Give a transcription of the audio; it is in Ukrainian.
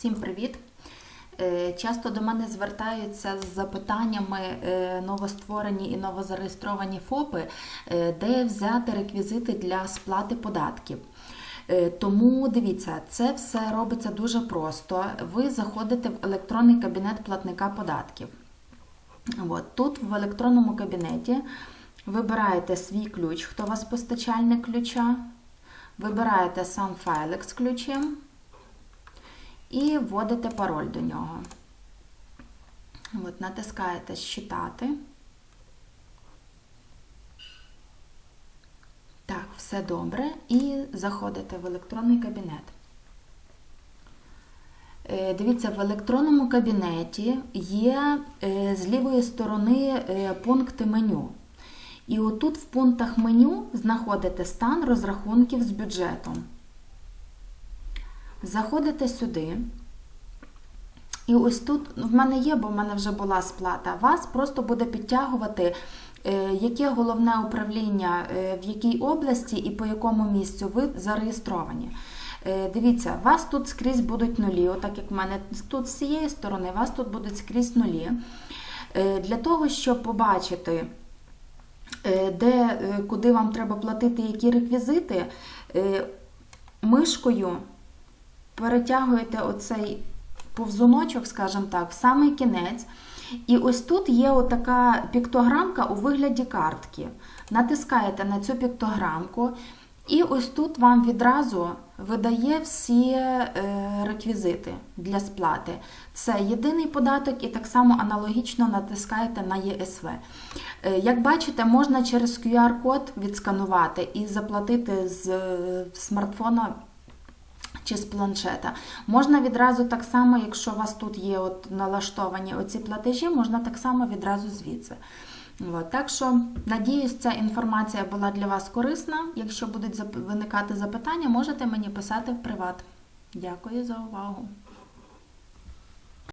Всім привіт! Е, Часто до мене звертаються з запитаннями е, новостворені і новозареєстровані ФОПи, е, де взяти реквізити для сплати податків. Тому дивіться, це все робиться дуже просто. Ви заходите в електронний кабінет платника податків. От, тут в електронному кабінеті вибираєте свій ключ, хто у вас постачальник ключа, вибираєте сам файлик з ключем і вводите пароль до нього. От, натискаєте Считати. Так, все добре. І заходите в електронний кабінет. Е, Дивіться, в електронному кабінеті є е, з лівої сторони е, пункти меню. І отут в пунктах меню знаходите стан розрахунків з бюджетом. Заходите сюди. І ось тут в мене є, бо в мене вже була сплата. Вас просто буде підтягувати, е, яке головне управління е, в якій області і по якому місцю ви зареєстровані. Е, Дивіться, вас тут скрізь будуть нулі, отак як в мене тут з цієї сторони, вас тут будуть скрізь нулі. Для того, щоб побачити, де, куди вам треба платити, які реквізити, мишкою перетягуєте оцей повзуночок, скажімо так, в самий кінець. І ось тут є отака піктограмка у вигляді картки. Натискаєте на цю піктограмку, і ось тут вам відразу видає всі е, реквізити для сплати. Це єдиний податок, і так само аналогічно натискаєте на ЄСВ. Е, Як бачите, можна через QR-код відсканувати і заплатити з е, смартфона чи з планшета. Можна відразу так само, якщо у вас тут є от налаштовані оці платежі, можна так само відразу звідси. От, так що, надіюсь, ця інформація була для вас корисна. Якщо будуть виникати запитання, можете мені писати в приват. Дякую за увагу.